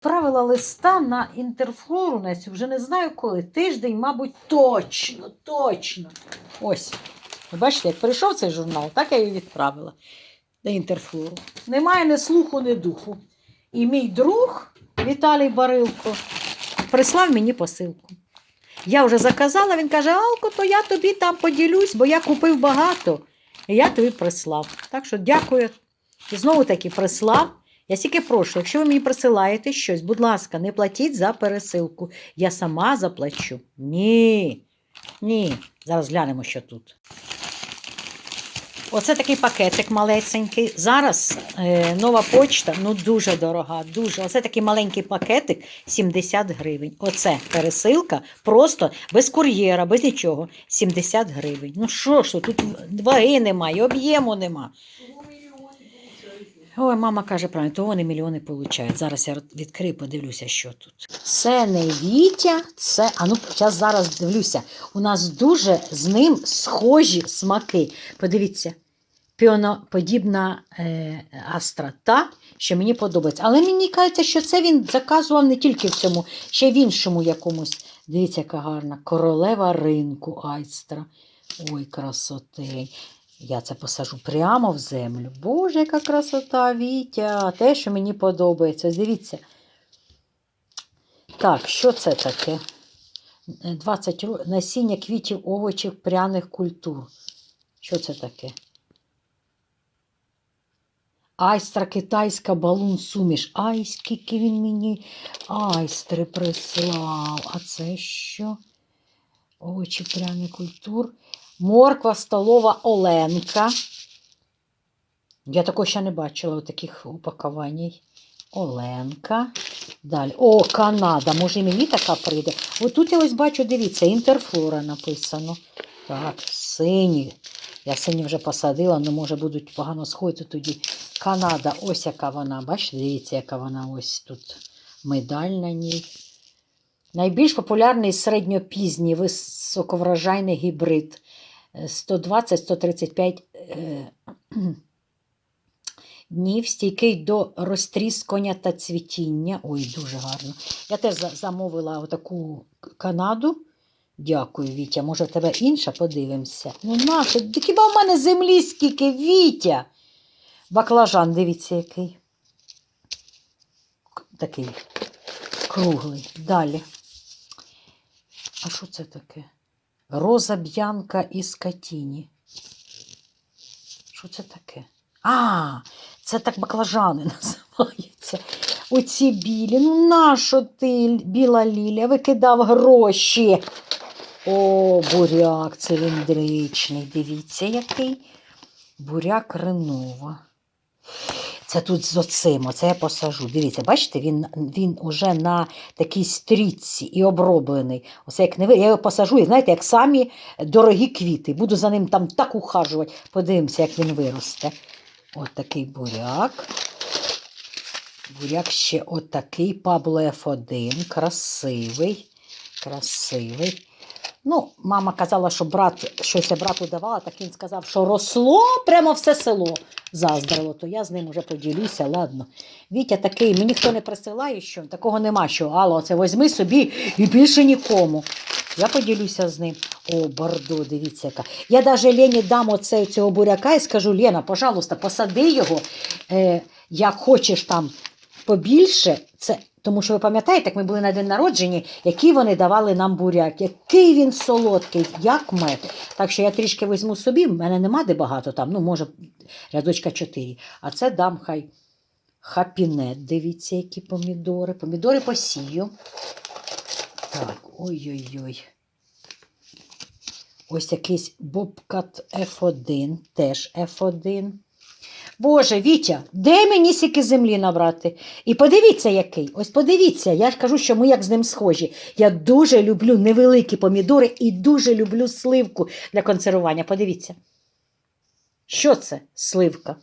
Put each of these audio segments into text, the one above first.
Правила листа на інтерфлору на цю вже не знаю коли. Тиждень, мабуть, точно, точно. Ось. Бачите, як прийшов цей журнал, так я її відправила до інтерфлору. Немає ні слуху, ні духу. І мій друг Віталій Барилко прислав мені посилку. Я вже заказала, він каже: Алко, то я тобі там поділюсь, бо я купив багато. І я тобі прислав. Так що дякую. І знову таки прислав. Я тільки прошу, якщо ви мені присилаєте щось, будь ласка, не платіть за пересилку. Я сама заплачу. Ні. Ні. Зараз глянемо, що тут. Оце такий пакетик малесенький. Зараз е, нова почта, ну дуже дорога, дуже. Оце такий маленький пакетик 70 гривень. Оце пересилка, просто без кур'єра, без нічого. 70 гривень. Ну що ж, тут ваги немає, об'єму нема. Ой, мама каже правильно, то вони мільйони получають. Зараз я відкрию, подивлюся, що тут. Це не Вітя, це. А ну, зараз зараз дивлюся. У нас дуже з ним схожі смаки. Подивіться, піоноподібна е, астрата, що мені подобається. Але мені кажеться, що це він заказував не тільки в цьому, ще в іншому якомусь. Дивіться, яка гарна. Королева ринку айстра. Ой, красоти. Я це посажу прямо в землю. Боже, яка красота, Вітя. Те, що мені подобається. Дивіться. Так, що це таке? Е, 20 ро- насіння квітів, овочів, пряних культур. Що це таке? Айстра китайська балун суміш. Ай, скільки він мені айстри прислав. А це що? Овочі пряних культур. Морква столова Оленка. Я такого ще не бачила у таких упакувань. Оленка. Далі. О, Канада. Може, і мені така прийде. От тут я ось бачу, дивіться, інтерфлора написано. Так, сині. Я сині вже посадила, але може будуть погано сходити тоді. Канада, ось яка вона. Бачите, дивіться, яка вона ось тут медаль на ній. Найбільш популярний середньопізній високоврожайний гібрид. Е, 120-135 е, днів, стійкий до розтріскування та цвітіння. Ой, дуже гарно. Я теж замовила отаку Канаду. Дякую, Вітя. Може, тебе інша? Подивимося. Ну, наша, хіба в мене землі скільки, Вітя? Баклажан, дивіться, який. Такий круглий. Далі. А що це таке? Роза б'янка із Катіні. Що це таке? А, це так баклажани називаються. Оці білі. Ну, нащо ти, біла лілія, викидав гроші? О, буряк циліндричний. Дивіться, який. Буряк Ренова. Це тут з оцим, оце я посажу. Дивіться, бачите, він, він уже на такій стрічці і оброблений. Оце як не ви. Я його посажу, і знаєте, як самі дорогі квіти. Буду за ним там так ухажувати. Подивимося, як він виросте. От такий буряк. Буряк ще отакий Пабло F1. Красивий. Красивий. Ну, мама казала, що брат, щось я брату давала, так він сказав, що росло прямо все село заздрило, то я з ним вже поділюся, ладно. Вітя такий, мені ніхто не присилає, що такого нема, що Алло, це возьми собі і більше нікому. Я поділюся з ним. О, бордо, дивіться яка. Я навіть Лені дам оце, цього буряка і скажу, Лена, пожалуйста, посади його, е, як хочеш там побільше. Це, тому що ви пам'ятаєте, як ми були на день народження, який вони давали нам буряк, який він солодкий, як мед. Так що я трішки візьму собі, в мене нема де багато там, ну, може, рядочка 4. А це дам хай хапінет. Дивіться, які помідори. Помідори посію. Так, ой-ой-ой. Ось якийсь Бобкат F1, теж F1. Боже, Вітя, де мені сіки землі набрати? І подивіться, який. Ось подивіться, я ж кажу, що ми як з ним схожі. Я дуже люблю невеликі помідори і дуже люблю сливку для консервування. Подивіться. Що це сливка?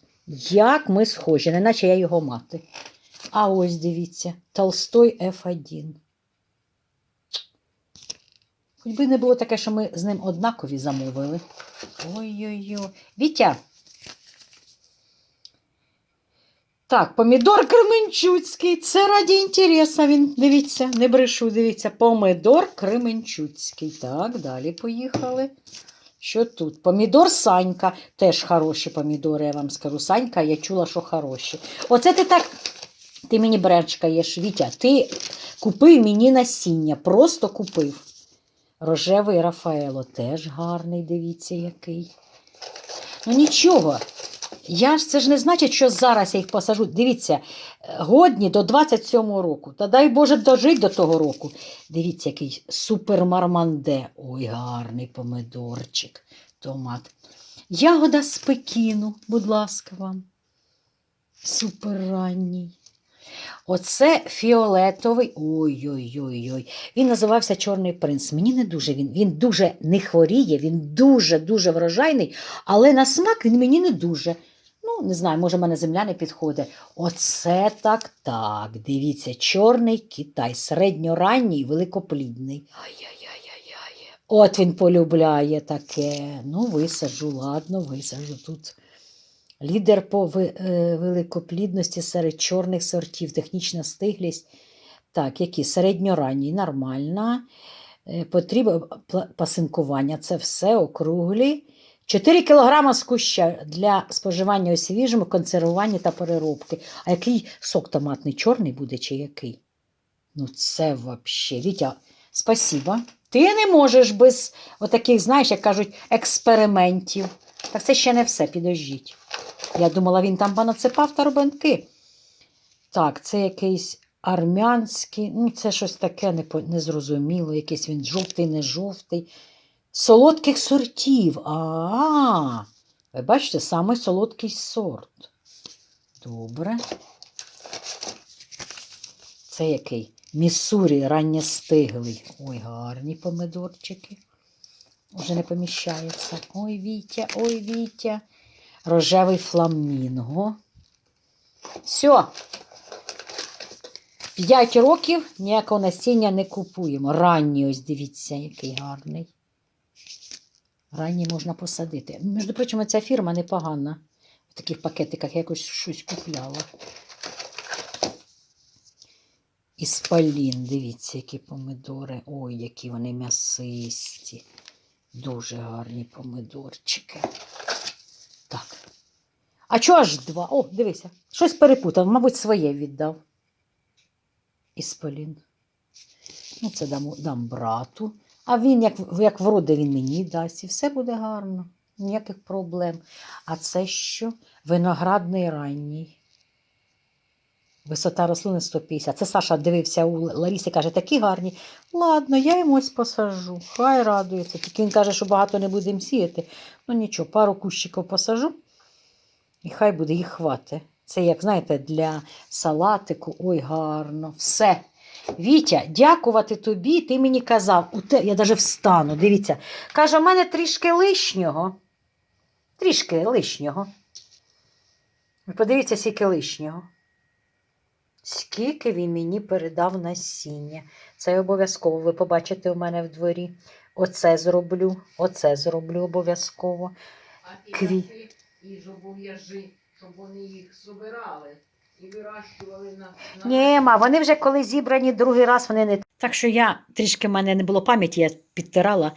Як ми схожі, неначе я його мати. А ось дивіться, Толстой F1. Хоч би не було таке, що ми з ним однакові замовили. Ой-ой-ой. Вітя. Так, помідор Кременчуцький. Це раді інтереса. Він, дивіться, не брешу, дивіться. Помідор Кременчуцький. Так, далі поїхали. Що тут? Помідор Санька. Теж хороші помідори, я вам скажу. Санька, я чула, що хороші. Оце ти так. Ти мені бречкаєш, Вітя. Ти купив мені насіння, просто купив. Рожевий Рафаело теж гарний, дивіться, який. Ну нічого. Я ж це ж не значить, що зараз я їх посажу. Дивіться, е, годні до 27-го року. Та дай Боже дожить до того року. Дивіться, який супермарманде. Ой, гарний помидорчик, томат. Ягода з Пекіну, будь ласка, вам. Суперранній. Оце фіолетовий. Ой-ой-ой-ой. Він називався Чорний принц. Мені не дуже він. Він дуже не хворіє, він дуже-дуже врожайний, але на смак він мені не дуже. Ну, не знаю, може, в мене земля не підходить. Оце так так. Дивіться, чорний Китай, середньоранній, великоплідний. Ай-яй-яй-яй. От він полюбляє таке. Ну, висаджу, ладно, висаджу тут. Лідер по е, великоплідності серед чорних сортів, технічна стиглість. Так, які середньоранній, нормальна. Е, Потрібно пасинкування. Це все округлі. 4 кг з куща для споживання у свіжому, консервуванні та переробки. А який сок томатний, чорний буде чи який? Ну, це взагалі. Вітя, спасіба. Ти не можеш без отаких, знаєш, як кажуть, експериментів. Так це ще не все, підождіть. Я думала, він там понацепав торбинки. Так, це якийсь армянський, ну це щось таке незрозуміло, якийсь він жовтий, не жовтий. Солодких сортів. А, -а, ви бачите, саме солодкий сорт. Добре. Це який? Міссурі ранньостиглий. Ой, гарні помидорчики. Уже не поміщаються. Ой, Вітя, ой, Вітя. Рожевий фламінго. Все. П'ять років ніякого насіння не купуємо. Ранній, ось дивіться, який гарний. Ранній можна посадити. Між прочим, ця фірма непогана. В таких пакетиках я якось щось купляла. Іспалін, дивіться, які помидори. Ой, які вони м'ясисті. Дуже гарні помидорчики. Так. А чого аж два? О, дивися, щось перепутав, мабуть, своє віддав. Іспалін. Ну, це дам, дам брату. А він, як, як вроде, він мені дасть, і все буде гарно. Ніяких проблем. А це що? Виноградний ранній. Висота рослини 150. Це Саша дивився у Ларісі, каже, такі гарні. Ладно, я йому ось посажу. Хай радується. Тільки він каже, що багато не будемо сіяти. Ну нічого, пару кущиків посажу. І хай буде їх хвати. Це, як знаєте, для салатику. Ой, гарно. Все. Вітя, дякувати тобі. Ти мені казав, у те, я навіть встану. Дивіться. Каже, у мене трішки лишнього. Трішки лишнього. Ви подивіться, скільки лишнього. Скільки він мені передав насіння. Це обов'язково. Ви побачите у мене в дворі. Оце зроблю, оце зроблю обов'язково. А Кві- і зобов'яжи, щоб вони їх собирали і вирощували на, на ма, вони вже коли зібрані другий раз, вони не. Так що я трішки в мене не було пам'яті, я підтирала.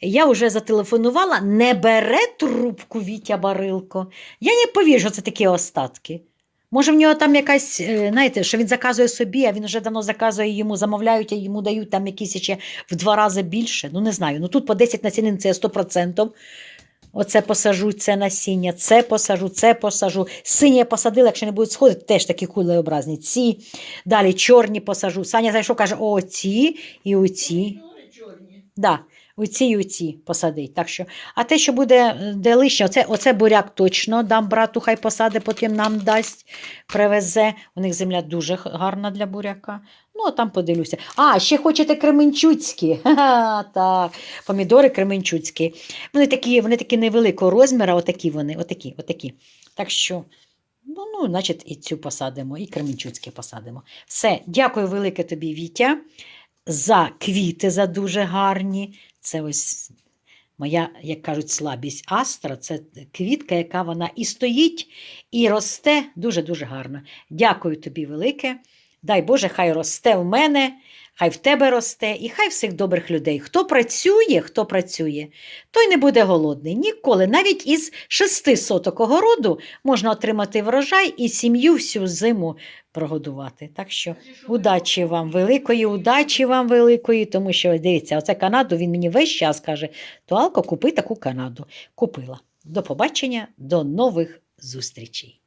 Я вже зателефонувала, не бере трубку Вітя Барилко. Я не повірю, що це такі остатки. Може, в нього там якась, е, знаєте, що він заказує собі, а він вже давно заказує йому, замовляють, а йому дають там якісь ще в два рази більше. Ну, не знаю. Ну тут по 10 насінин це 100%. Оце посажу, це насіння, це посажу, це посажу. Синє я посадила, якщо не будуть сходити, теж такі кулеобразні. Ці. Далі чорні посажу. Саня зайшов, каже, о, оці і оці. Да, оці і оці посадить. Так що, а те, що буде е, де лишнє, оце, оце буряк точно дам брату, хай посаде, потім нам дасть, привезе. У них земля дуже гарна для буряка. Ну, а там подивлюся. А, ще хочете кременчуцькі. Так, помідори кременчуцькі. Вони такі, вони такі невеликого розміру, отакі вони, отакі, отакі. Так що, ну, ну, значить, і цю посадимо, і кременчуцькі посадимо. Все, дякую велике тобі, Вітя, за квіти, за дуже гарні. Це ось моя, як кажуть, слабість. Астра це квітка, яка вона і стоїть, і росте дуже-дуже гарно. Дякую тобі велике. Дай Боже, хай росте в мене, хай в тебе росте, і хай всіх добрих людей. Хто працює, хто працює, той не буде голодний. Ніколи. Навіть із шести соток огороду можна отримати врожай і сім'ю всю зиму прогодувати. Так що удачі вам, великої, удачі вам великої, тому що дивіться, оце Канаду він мені весь час каже: то Алко, купи таку Канаду. Купила. До побачення, до нових зустрічей.